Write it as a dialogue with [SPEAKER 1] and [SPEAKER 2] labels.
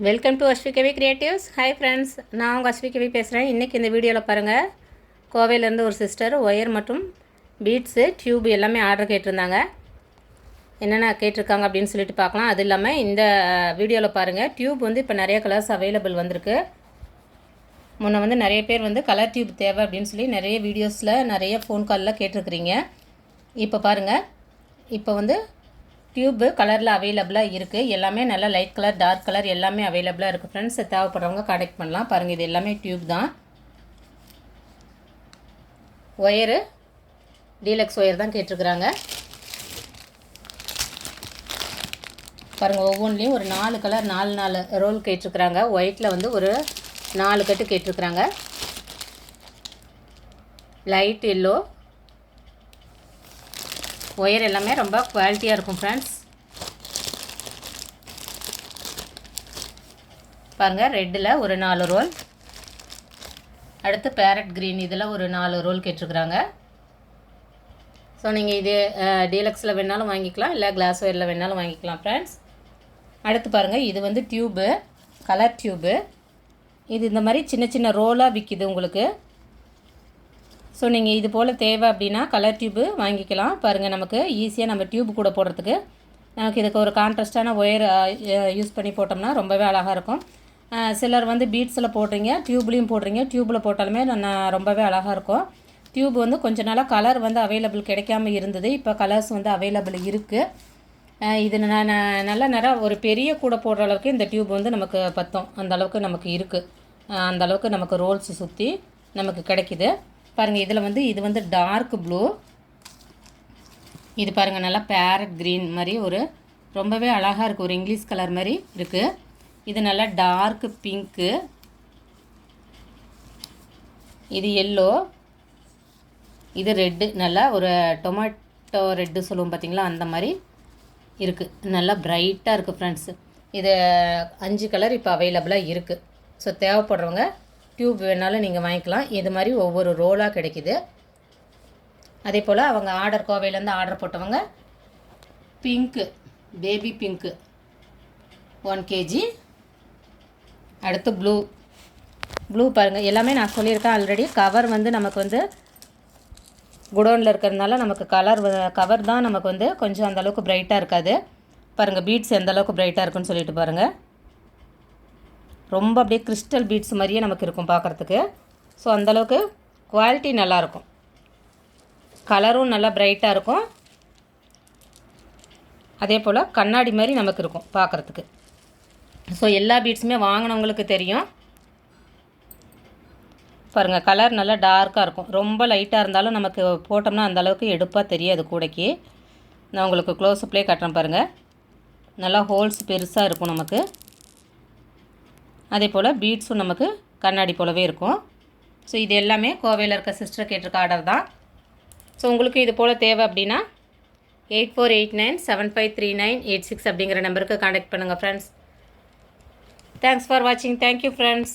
[SPEAKER 1] Welcome to Aswikavi creatives hi friends நான் உங்கள் அஸ்விகவி பேசுகிறேன் இன்றைக்கி இந்த வீடியோவில் பாருங்கள் கோவையிலேருந்து ஒரு சிஸ்டர் ஒயர் மற்றும் பீட்ஸு டியூப் எல்லாமே ஆர்டர் கேட்டிருந்தாங்க. என்னென்ன கேட்டிருக்காங்க அப்படின்னு சொல்லிட்டு பார்க்கலாம். அது இல்லாமல் இந்த வீடியோவில் பாருங்கள் டியூப் வந்து இப்போ நிறைய கலர்ஸ் அவைலபிள் வந்திருக்கு. முன்ன வந்து நிறைய பேர் வந்து கலர் டியூப் தேவை அப்படின்னு சொல்லி நிறைய வீடியோஸில் நிறைய ஃபோன் காலில் கேட்டிருக்கிறீங்க. இப்போ பாருங்கள் இப்போ வந்து டியூப்பு கலரில் அவைலபிளாக இருக்குது எல்லாமே நல்லா லைட் கலர் டார்க் கலர் எல்லாமே அவைலபிளாக இருக்குது ஃப்ரெண்ட்ஸ் தேவைப்படுறவங்க கனெக்ட் பண்ணலாம். பாருங்கள் இது எல்லாமே டியூப் தான். ஒயரு டீலக்ஸ் ஒயர் தான் கேட்டிருக்கிறாங்க. பாருங்கள் ஒவ்வொன்றிலையும் ஒரு நாலு கலர் நாலு நாலு ரோல் கேட்டிருக்கிறாங்க. ஒயிட்டில் வந்து ஒரு நாலு கட்டு கேட்டிருக்கிறாங்க. லைட் எல்லோ ஒயர் எல்லாமே ரொம்ப குவாலிட்டியாக இருக்கும் ஃப்ரெண்ட்ஸ் பாருங்கள் ரெட்டில் ஒரு நாலு ரோல். அடுத்து பேரட் க்ரீன் இதில் ஒரு நாலு ரோல் கேட்டிருக்குறாங்க. ஸோ நீங்கள் இது டீலக்ஸில் வேணாலும் வாங்கிக்கலாம் இல்லை கிளாஸ் ஒயரில் வேணாலும் வாங்கிக்கலாம் ஃப்ரெண்ட்ஸ் அடுத்து பாருங்கள் இது வந்து டியூபு கலர் டியூபு இது இந்த மாதிரி சின்ன சின்ன ரோலாக விற்கிது உங்களுக்கு. ஸோ நீங்கள் இது போல் தேவை அப்படின்னா கலர் டியூப்பு வாங்கிக்கலாம். பாருங்கள் நமக்கு ஈஸியாக நம்ம டியூப் கூட போடுறதுக்கு. நமக்கு இதுக்கு ஒரு கான்ட்ராஸ்டான ஒயர் யூஸ் பண்ணி போட்டோம்னா ரொம்பவே அழகாக இருக்கும். சிலர் வந்து பீட்ஸில் போடுறீங்க டியூப்லேயும் போடுறீங்க டியூப்பில் போட்டாலுமே நான் ரொம்பவே அழகாக இருக்கும். டியூப் வந்து கொஞ்ச நாளாக கலர் வந்து அவைலபிள் கிடைக்காம இருந்தது. இப்போ கலர்ஸ் வந்து அவைலபிள் இருக்குது இது நான் நல்ல நேரம் ஒரு பெரிய கூட போடுற அளவுக்கு இந்த டியூப் வந்து நமக்கு பத்தும். அந்த அளவுக்கு நமக்கு இருக்குது அந்த அளவுக்கு நமக்கு ரோல்ஸ் சுற்றி நமக்கு கிடைக்கிது. பாருங்கள் இதில் வந்து இது வந்து டார்க் ப்ளூ இது பாருங்கள் நல்லா பேரட் க்ரீன் மாதிரி ஒரு ரொம்பவே அழகாக இருக்குது ஒரு இங்கிலீஷ் கலர் மாதிரி இருக்குது இது நல்லா டார்க் பிங்க்கு இது எல்லோ இது ரெட்டு நல்லா ஒரு டொமேட்டோ ரெட்டு சொல்லுவோம் பார்த்தீங்களா அந்த மாதிரி இருக்குது நல்லா ப்ரைட்டாக இருக்குது ஃப்ரெண்ட்ஸு இது அஞ்சு கலர் இப்போ அவைலபிளாக இருக்குது ஸோ தேவைப்படுறவங்க டியூப் வேணாலும் நீங்கள் வாங்கிக்கலாம். இது மாதிரி ஒவ்வொரு ரோலாக கிடைக்கிது. அதே போல் அவங்க ஆர்டர் கோவையிலேருந்து ஆர்டர் போட்டவங்க pink baby pink one KG அடுத்து ப்ளூ ப்ளூ பாருங்கள் எல்லாமே நான் சொல்லியிருக்கேன் ஆல்ரெடி கவர் வந்து நமக்கு வந்து குடோனில் இருக்கிறதுனால நமக்கு கலர் கவர் தான் நமக்கு வந்து கொஞ்சம் அந்தளவுக்கு ப்ரைட்டாக இருக்காது. பாருங்கள் பீட்ஸ் எந்தளவுக்கு ப்ரைட்டாக இருக்குன்னு சொல்லிட்டு பாருங்கள் ரொம்ப அப்படியே கிறிஸ்டல் பீட்ஸ் மாதிரியே நமக்கு இருக்கும் பார்க்குறதுக்கு. ஸோ அந்தளவுக்கு குவாலிட்டி நல்லாயிருக்கும் கலரும் நல்லா ப்ரைட்டாக இருக்கும். அதே போல் கண்ணாடி மாதிரி நமக்கு இருக்கும் பார்க்குறதுக்கு. ஸோ எல்லா பீட்ஸுமே வாங்கினவங்களுக்கு தெரியும். பாருங்கள் கலர் நல்லா டார்க்காக இருக்கும். ரொம்ப லைட்டாக இருந்தாலும் நமக்கு போட்டோம்னா அந்தளவுக்கு எடுப்பாக தெரியாது கூடைக்கு. நான் உங்களுக்கு க்ளோஸ்அப்லேயே கட்டுறேன் பாருங்கள் நல்லா ஹோல்ஸ் பெருசாக இருக்கும் நமக்கு. அதே போல் பீட்ஸும் நமக்கு கண்ணாடி போலவே இருக்கும். ஸோ இது எல்லாமே கோவையில் இருக்க சிஸ்டர் கேட்டிருக்க ஆர்டர் தான். ஸோ உங்களுக்கு இது போல் தேவை அப்படின்னா eight four eight nine seven five three nine eight six அப்படிங்கிற நம்பருக்கு காண்டாக்ட் பண்ணுங்கள் ஃப்ரெண்ட்ஸ் தேங்க்ஸ் ஃபார் வாட்சிங் தேங்க்யூ ஃப்ரெண்ட்ஸ்